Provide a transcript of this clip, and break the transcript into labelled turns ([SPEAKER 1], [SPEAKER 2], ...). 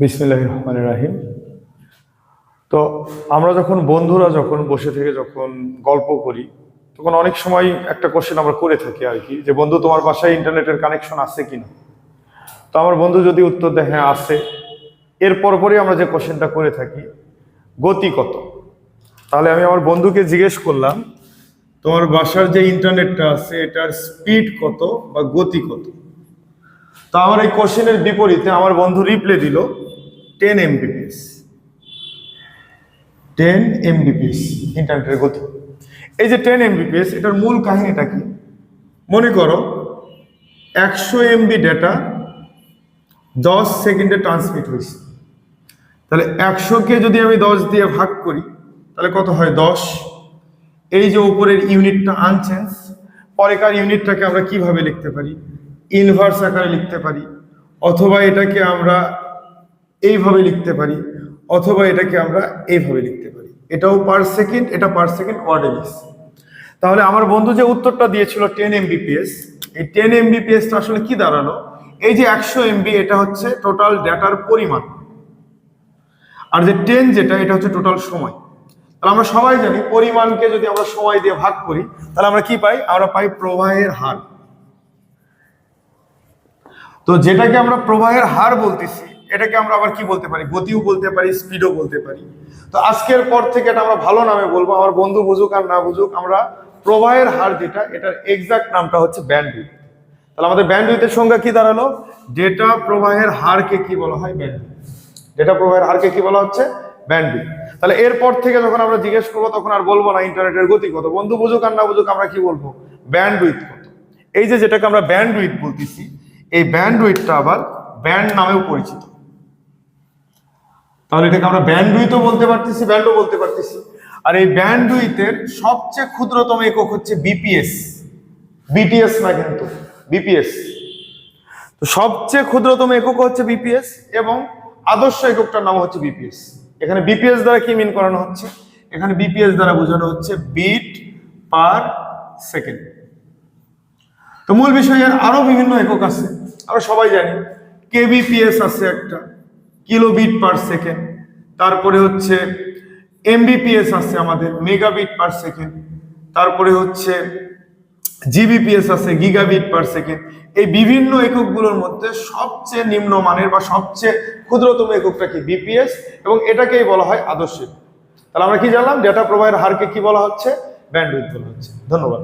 [SPEAKER 1] বিসমিল্লাহ রহমান রাহিম। তো আমরা যখন, বন্ধুরা যখন বসে থেকে যখন গল্প করি, তখন অনেক সময় একটা কোশ্চেন আমরা করে থাকি আর কি, যে বন্ধু তোমার বাসায় ইন্টারনেটের কানেকশন আছে কি না তো আমার বন্ধু যদি উত্তর দেয় হ্যাঁ আছে। এর পরপরই আমরা যে কোশ্চেনটা করে থাকি, গতি কত? তাহলে আমি আমার বন্ধুকে জিজ্ঞেস করলাম, তোমার বাসার যে ইন্টারনেটটা আছে, এটার স্পিড কত বা গতি কত? তো আমার এই কোশ্চেনের বিপরীতে আমার বন্ধু রিপ্লে দিল টেন এমবিপিএস টেন এমবিপিএস ইন্টারনেটের গতি। এই যে টেন এমবিপিএস এটার মূল কাহিনীটা কি? মনে করো, একশো এমবি ডেটা দশ সেকেন্ডে ট্রান্সমিট হয়েছে। তাহলে একশোকে যদি আমি দশ দিয়ে ভাগ করি, তাহলে কত হয় দশ? এই যে উপরের ইউনিটটা আনচেঞ্জ পরেকার ইউনিটটাকে আমরা কীভাবে লিখতে পারি? ইনভার্স আকারে লিখতে পারি। অথবা এটাকে আমরা এইভাবে লিখতে পারি, অথবা এটাকে আমরা এইভাবে লিখতে পারি। এটাও পার সেকেন্ড এটা পার সেকেন্ড লিখছি তাহলে আমার বন্ধু যে উত্তরটা দিয়েছিল টেন এমবিপিএস এই টেন এমবিপিএসটা আসলে কি দাঁড়াল? এই যে একশো এমবি এটা হচ্ছে টোটাল ডেটার পরিমাণ। আর যে টেন যেটা, এটা হচ্ছে টোটাল সময়। তাহলে আমরা সবাই জানি পরিমাণকে যদি আমরা সময় দিয়ে ভাগ করি, তাহলে আমরা কি পাই? আমরা পাই প্রবাহের হার। তো যেটাকে আমরা প্রবাহের হার বলতেছি এটাকে আমরা আবার কি বলতে পারি? গতিও বলতে পারি স্পিডও বলতে পারি। তো আজকের পর থেকে এটা আমরা ভালো নামে বলব। আমার বন্ধু বুঝুক আর না বুঝুক, আমরা প্রবাহের হার যেটা, এটার এক্সাক্ট নামটা হচ্ছে ব্যান্ডউইথ তাহলে আমাদের ব্যান্ডউইথের সংজ্ঞা কি দাঁড়াল? ডেটা প্রবাহের হারকে কি বলা হয়? ব্যান্ডউইথ ডেটা প্রবাহের হারকে কি বলা হচ্ছে? ব্যান্ডউইথ তাহলে এরপর থেকে যখন আমরা জিজ্ঞেস করব, তখন আর বলব না ইন্টারনেটের গতি কত। বন্ধু বুঝুক আর না বুঝুক আমরা কি বলব? ব্যান্ডউইথ কত। এই যে যেটাকে আমরা ব্যান্ডউইথ বলতেছি, এই ব্যান্ডউইথটা আবার ব্যান্ড নামেও পরিচিত। তাহলে এটাকে আমরা ব্যান্ডউইথও বলতে পারতেছি, ব্যান্ডও বলতে পারতেছি। আর এই ব্যান্ডউইথের সবচেয়ে ক্ষুদ্রতম একক হচ্ছে বিপিএস। বিটিএস না কিন্তু, বিপিএস। তো সবচেয়ে ক্ষুদ্রতম একক হচ্ছে বিপিএস এবং আদর্শ এককটার নাম হচ্ছে বিপিএস। এখানে বিপিএস দ্বারা কি মিন করানো হচ্ছে? এখানে বিপিএস দ্বারা বোঝানো হচ্ছে বিট পার সেকেন্ড তো মূল বিষয়ের আরও বিভিন্ন একক আছে, আমরা সবাই জানি। কেবিপিএস আছে একটা কিলোবিট পার সেকেন্ড তারপরে হচ্ছে এমবিপিএস আছে আমাদের মেগাবিট পার সেকেন্ড তারপরে হচ্ছে জিবিপিএস আছে গিগাবিট পার সেকেন্ড এই বিভিন্ন এককগুলোর মধ্যে সবচেয়ে নিম্নমানের বা সবচেয়ে ক্ষুদ্রতম এককটা কি? বিপিএস এবং এটাকেই বলা হয় আদর্শ। একক। তাহলে আমরা কি জানলাম? ডেটা প্রবাহের হারকে কি বলা হচ্ছে? ব্যান্ডউইথ বলা হচ্ছে। ধন্যবাদ।